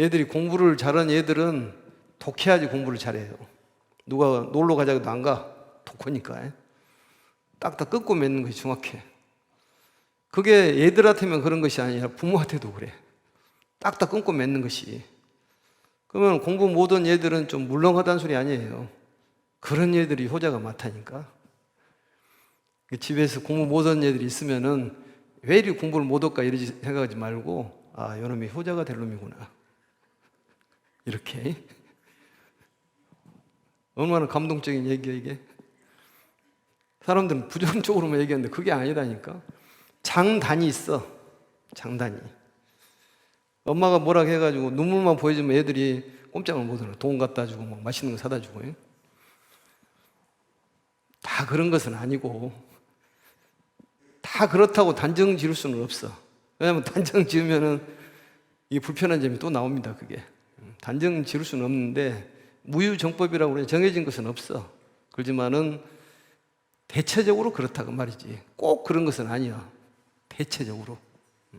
얘들이 공부를 잘하는 얘들은 독해야지 공부를 잘해요. 누가 놀러 가자고도 안 가. 독하니까. 딱딱 끊고 맺는 것이 정확해. 그게 얘들한테만 그런 것이 아니라 부모한테도 그래. 딱딱 끊고 맺는 것이. 그러면 공부 못한 얘들은 좀 물렁하다는 소리 아니에요. 그런 얘들이 효자가 많다니까. 집에서 공부 못한 애들이 있으면은 왜 이리 공부를 못할까 이러지 생각하지 말고 아, 요놈이 효자가 될 놈이구나. 이렇게. 얼마나 감동적인 얘기야, 이게. 사람들은 부정적으로만 얘기하는데 그게 아니라니까. 장단이 있어. 장단이. 엄마가 뭐라 해가지고 눈물만 보여주면 애들이 꼼짝을 못하는 돈 갖다 주고 막 맛있는 거 사다 주고. 예? 다 그런 것은 아니고 다 그렇다고 단정 지을 수는 없어. 왜냐하면 단정 지으면은 이 불편한 점이 또 나옵니다. 그게 단정 지을 수는 없는데 무유정법이라고 그래 정해진 것은 없어. 그렇지만은 대체적으로 그렇다고 말이지. 꼭 그런 것은 아니야. 대체적으로.